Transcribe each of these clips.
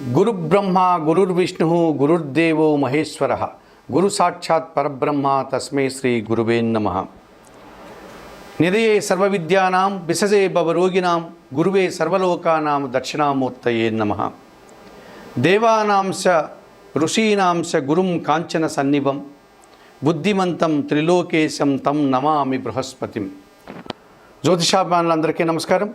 గురుబ్రహ్మ గురుర్విష్ణు గురుర్దేవో మహేశ్వర. గురు సాక్షాత్ పరబ్రహ్మ తస్మై శ్రీ గురువే నమ. నిదయే సర్వవిద్యానాం విసజే భవరోగిణాం గురువే సర్వలోకానాం దక్షిణామూర్తయే నమ. దేవానాంశ ఋషీనాంశ గురుం కాంచన సన్నిభం. బుద్ధిమంతం త్రిలోకేశం తం నమామి బృహస్పతిం. జ్యోతిషాభిమానులందరికీ నమస్కారం.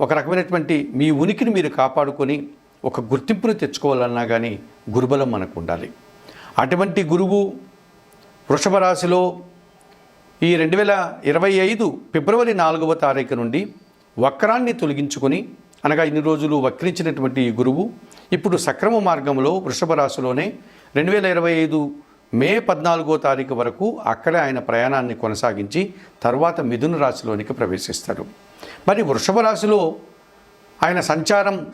ఒక రకమైనటువంటి మీ ఉనికిని మీరు కాపాడుకొని ఒక గుర్తింపును తెచ్చుకోవాలన్నా కానీ గురుబలం మనకు ఉండాలి అటువంటి గురువు వృషభ రాశిలో ఈ రెండు వేల ఇరవై ఐదు ఫిబ్రవరి నాలుగవ తారీఖు నుండి వక్రాన్ని తొలగించుకొని అనగా ఇన్ని రోజులు వక్రించినటువంటి ఈ గురువు ఇప్పుడు సక్రమ మార్గంలో వృషభ రాశిలోనే రెండు వేల ఇరవై ఐదు మే పద్నాలుగో తారీఖు వరకు అక్కడే ఆయన ప్రయాణాన్ని కొనసాగించి తర్వాత మిథున రాశిలోనికి ప్రవేశిస్తారు మరి వృషభ రాశిలో ఆయన సంచారం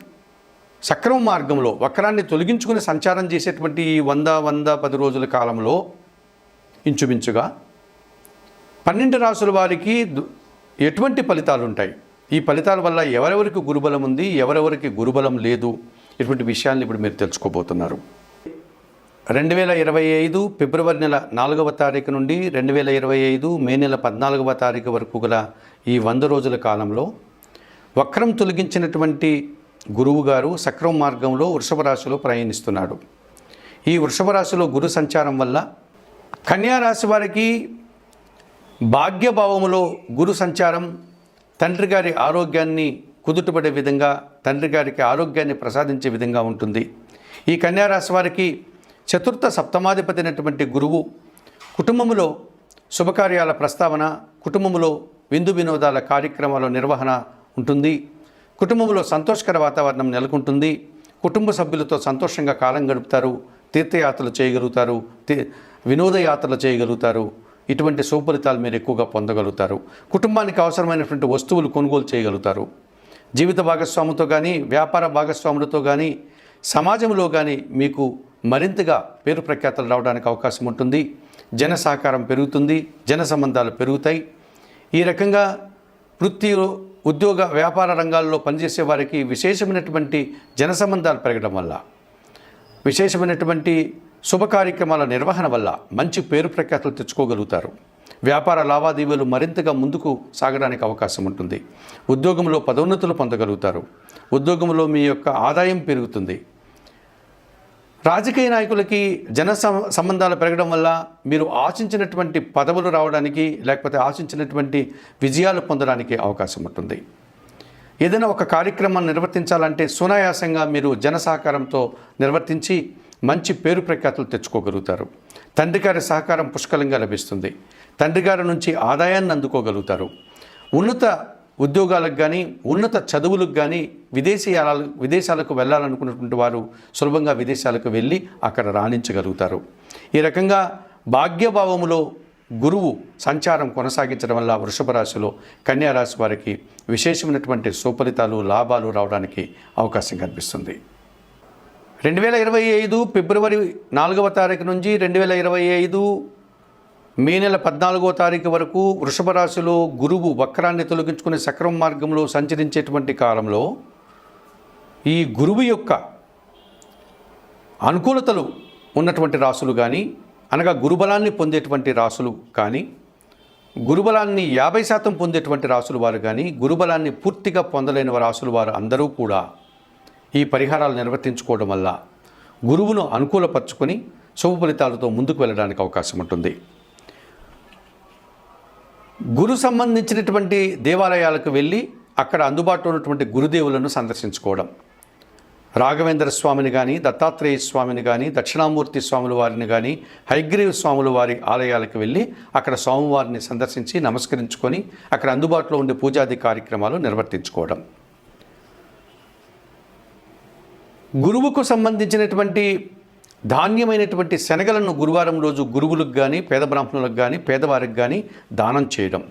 సక్రమ మార్గంలో వక్రాన్ని తొలగించుకుని సంచారం చేసేటువంటి ఈ వంద వంద పది రోజుల కాలంలో ఇంచుమించుగా పన్నెండు రాసుల వారికి దు- ఎటువంటి ఫలితాలు ఉంటాయి? ఈ ఫలితాల వల్ల ఎవరెవరికి గురుబలం ఉంది ఎవరెవరికి గురుబలం లేదు? ఇటువంటి విషయాన్ని ఇప్పుడు మీరు తెలుసుకోబోతున్నారు. రెండు వేల ఇరవై ఐదు ఫిబ్రవరి నెల నాలుగవ తారీఖు నుండి రెండు వేల ఇరవై ఐదు మే నెల పద్నాలుగవ తారీఖు వరకు గల ఈ వంద రోజుల కాలంలో వక్రం తొలగించినటువంటి గురువు గారు సక్రమ మార్గంలో వృషభ రాశిలో ప్రయాణిస్తున్నాడు. ఈ వృషభ రాశిలో గురు సంచారం వల్ల కన్యా రాశి వారికి భాగ్యభావములో గురు సంచారం తండ్రి గారి ఆరోగ్యాన్ని కుదుటపడే విధంగా తండ్రి గారికి ఆరోగ్యాన్ని ప్రసాదించే విధంగా ఉంటుంది. ఈ కన్యా రాశి వారికి చతుర్థ సప్తమాధిపతి అయినటువంటి గురువు కుటుంబంలో శుభకార్యాల ప్రస్తావన కుటుంబంలో విందు వినోదాల కార్యక్రమాల నిర్వహణ ఉంటుంది. కుటుంబంలో సంతోషకర వాతావరణం నెలకొంటుంది. కుటుంబ సభ్యులతో సంతోషంగా కాలం గడుపుతారు తీర్థయాత్రలు చేయగలుగుతారు తీ వినోదయాత్రలు చేయగలుగుతారు. ఇటువంటి సుఫలితాలు మీరు ఎక్కువగా పొందగలుగుతారు. కుటుంబానికి అవసరమైనటువంటి వస్తువులు కొనుగోలు చేయగలుగుతారు. జీవిత భాగస్వాములతో కానీ వ్యాపార భాగస్వాములతో కానీ సమాజంలో కానీ మీకు మరింతగా పేరు ప్రఖ్యాతలు రావడానికి అవకాశం ఉంటుంది. జన సహకారం పెరుగుతుంది జన సంబంధాలు పెరుగుతాయి. ఈ రకంగా వృత్తిలో ఉద్యోగ వ్యాపార రంగాల్లో పనిచేసే వారికి విశేషమైనటువంటి జన సంబంధాలు పెరగడం వల్ల విశేషమైనటువంటి శుభ కార్యక్రమాల నిర్వహణ వల్ల మంచి పేరు ప్రఖ్యాతలు తెచ్చుకోగలుగుతారు. వ్యాపార లావాదేవీలు మరింతగా ముందుకు సాగడానికి అవకాశం ఉంటుంది. ఉద్యోగంలో పదోన్నతులు పొందగలుగుతారు. ఉద్యోగంలో మీ యొక్క ఆదాయం పెరుగుతుంది. రాజకీయ నాయకులకి జన సం- సంబంధాలు పెరగడం వల్ల మీరు ఆశించినటువంటి పదవులు రావడానికి లేకపోతే ఆశించినటువంటి విజయాలు పొందడానికి అవకాశం ఉంటుంది. ఏదైనా ఒక కార్యక్రమాన్ని నిర్వర్తించాలంటే సునాయాసంగా మీరు జన సహకారంతో నిర్వర్తించి మంచి పేరు ప్రఖ్యాతులు తెచ్చుకోగలుగుతారు. తండ్రి గారి సహకారం పుష్కలంగా లభిస్తుంది. తండ్రి గారి నుంచి ఆదాయాన్ని అందుకోగలుగుతారు. ఉన్నత ఉద్యోగాలకు కానీ ఉన్నత చదువులకు కానీ విదేశీయాల విదేశాలకు వెళ్ళాలనుకున్నటువంటి వారు సులభంగా విదేశాలకు వెళ్ళి అక్కడ రాణించగలుగుతారు. ఈ రకంగా భాగ్యభావములో గురువు సంచారం కొనసాగించడం వల్ల వృషభ రాశిలో కన్యారాశి వారికి విశేషమైనటువంటి సుఫలితాలు లాభాలు రావడానికి అవకాశం కనిపిస్తుంది. రెండు వేల ఇరవై ఐదు ఫిబ్రవరి నాలుగవ తారీఖు నుంచి రెండు వేల ఇరవై ఐదు మే నెల పద్నాలుగో తారీఖు వరకు వృషభ రాశిలో గురువు వక్రాన్ని తొలగించుకునే సక్రమ మార్గంలో సంచరించేటువంటి కాలంలో ఈ గురువు యొక్క అనుకూలతలు ఉన్నటువంటి రాసులు కానీ అనగా గురుబలాన్ని పొందేటువంటి రాసులు కానీ గురుబలాన్ని యాభై శాతం పొందేటువంటి రాసులు వారు కానీ గురుబలాన్ని పూర్తిగా పొందలేని రాసులు వారు అందరూ కూడా ఈ పరిహారాలు నిర్వర్తించుకోవడం వల్ల గురువును అనుకూలపరుచుకొని శుభ ఫలితాలతో ముందుకు వెళ్ళడానికి అవకాశం ఉంటుంది. గురు సంబంధించినటువంటి దేవాలయాలకు వెళ్ళి అక్కడ అందుబాటులో ఉన్నటువంటి గురుదేవులను సందర్శించుకోవడం. రాఘవేంద్ర స్వామిని కానీ దత్తాత్రేయ స్వామిని కానీ దక్షిణామూర్తి స్వాముల వారిని కానీ హైగ్రీవ స్వాముల వారి ఆలయాలకు వెళ్ళి అక్కడ స్వామివారిని సందర్శించి నమస్కరించుకొని అక్కడ అందుబాటులో ఉండే పూజాది కార్యక్రమాలు నిర్వర్తించుకోవడం. గురువుకు సంబంధించినటువంటి ధాన్యమైనటువంటి శనగలను గురువారం రోజు గురువులకు కానీ పేద బ్రాహ్మణులకు కానీ పేదవారికి కానీ దానం చేయడం.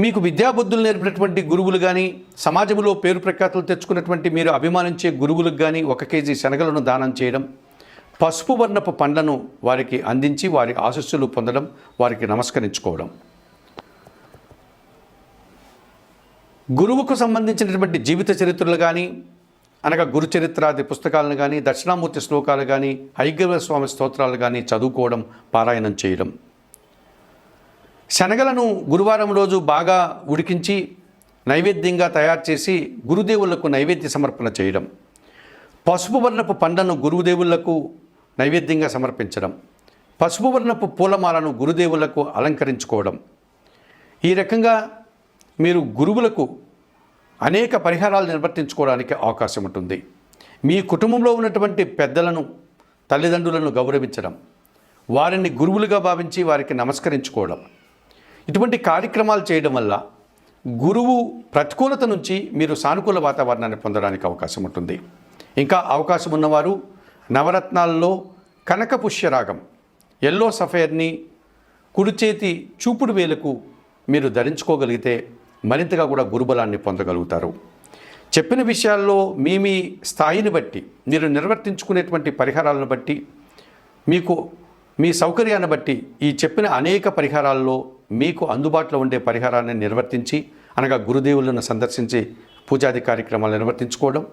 మీకు విద్యాబుద్ధులు నేర్పినటువంటి గురువులు కానీ సమాజంలో పేరు ప్రఖ్యాతులు తెచ్చుకున్నటువంటి మీరు అభిమానించే గురువులకు కానీ ఒక కేజీ శనగలను దానం చేయడం. పసుపు వర్ణపు పండ్లను వారికి అందించి వారి ఆశస్సులు పొందడం వారికి నమస్కరించుకోవడం. గురువుకు సంబంధించినటువంటి జీవిత చరిత్రలు కానీ అనగా గురుచరిత్రాది పుస్తకాలను కానీ దక్షిణామూర్తి శ్లోకాలు కానీ హైగ్రీవ స్వామి స్తోత్రాలు కానీ చదువుకోవడం పారాయణం చేయడం. శనగలను గురువారం రోజు బాగా ఉడికించి నైవేద్యంగా తయారు చేసి గురుదేవులకు నైవేద్య సమర్పణ చేయడం. పసుపు వర్ణపు పండ్లను గురుదేవులకు నైవేద్యంగా సమర్పించడం. పసుపు వర్ణపు పూలమాలను గురుదేవులకు అలంకరించుకోవడం. ఈ రకంగా మీరు గురువులకు అనేక పరిహారాలు నిర్వర్తించుకోవడానికి అవకాశం ఉంటుంది. మీ కుటుంబంలో ఉన్నటువంటి పెద్దలను తల్లిదండ్రులను గౌరవించడం వారిని గురువులుగా భావించి వారికి నమస్కరించుకోవడం. ఇటువంటి కార్యక్రమాలు చేయడం వల్ల గురువు ప్రతికూలత నుంచి మీరు సానుకూల వాతావరణాన్ని పొందడానికి అవకాశం ఉంటుంది. ఇంకా అవకాశం ఉన్నవారు నవరత్నాల్లో కనక పుష్యరాగం ఎల్లో సఫైర్ని కుడి చేతి చూపుడు వేలకు మీరు ధరించుకోగలిగితే మరింతగా కూడా గురుబలాన్ని పొందగలుగుతారు. చెప్పిన విషయాల్లో మీ మీ స్థాయిని బట్టి మీరు నిర్వర్తించుకునేటువంటి పరిహారాలను బట్టి మీకు మీ సౌకర్యాన్ని బట్టి ఈ చెప్పిన అనేక పరిహారాల్లో మీకు అందుబాటులో ఉండే పరిహారాన్ని నిర్వర్తించి అనగా గురుదేవులను సందర్శించి పూజాది కార్యక్రమాలు నిర్వర్తించుకోవడం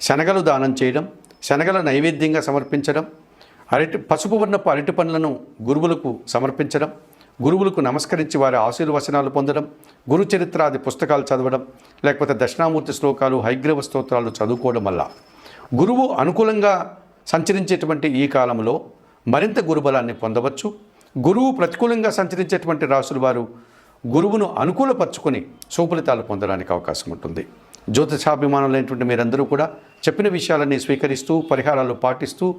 శనగలు దానం చేయడం శనగల నైవేద్యంగా సమర్పించడం అరటి పసుపు వర్ణపు అరటి పండ్లను గురువులకు సమర్పించడం గురువులకు నమస్కరించి వారి ఆశీర్వచనాలు పొందడం గురుచరిత్రాది పుస్తకాలు చదవడం లేకపోతే దక్షిణామూర్తి శ్లోకాలు హైగ్రవ స్తోత్రాలు చదువుకోవడం వల్ల గురువు అనుకూలంగా సంచరించేటువంటి ఈ కాలంలో మరింత గురుబలాన్ని పొందవచ్చు. గురువు ప్రతికూలంగా సంచరించేటువంటి రాసుల వారు గురువును అనుకూలపరుచుకొని సుఫలితాలు పొందడానికి అవకాశం ఉంటుంది. జ్యోతిషాభిమానులైనటువంటి మీరందరూ కూడా చెప్పిన విషయాలన్నీ స్వీకరిస్తూ పరిహారాలు పాటిస్తూ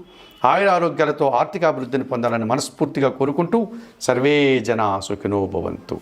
ఆయుర ఆరోగ్యాలతో ఆర్థిక అభివృద్ధిని పొందాలని మనస్ఫూర్తిగా కోరుకుంటూ సర్వే జన సుఖినో భవంతు.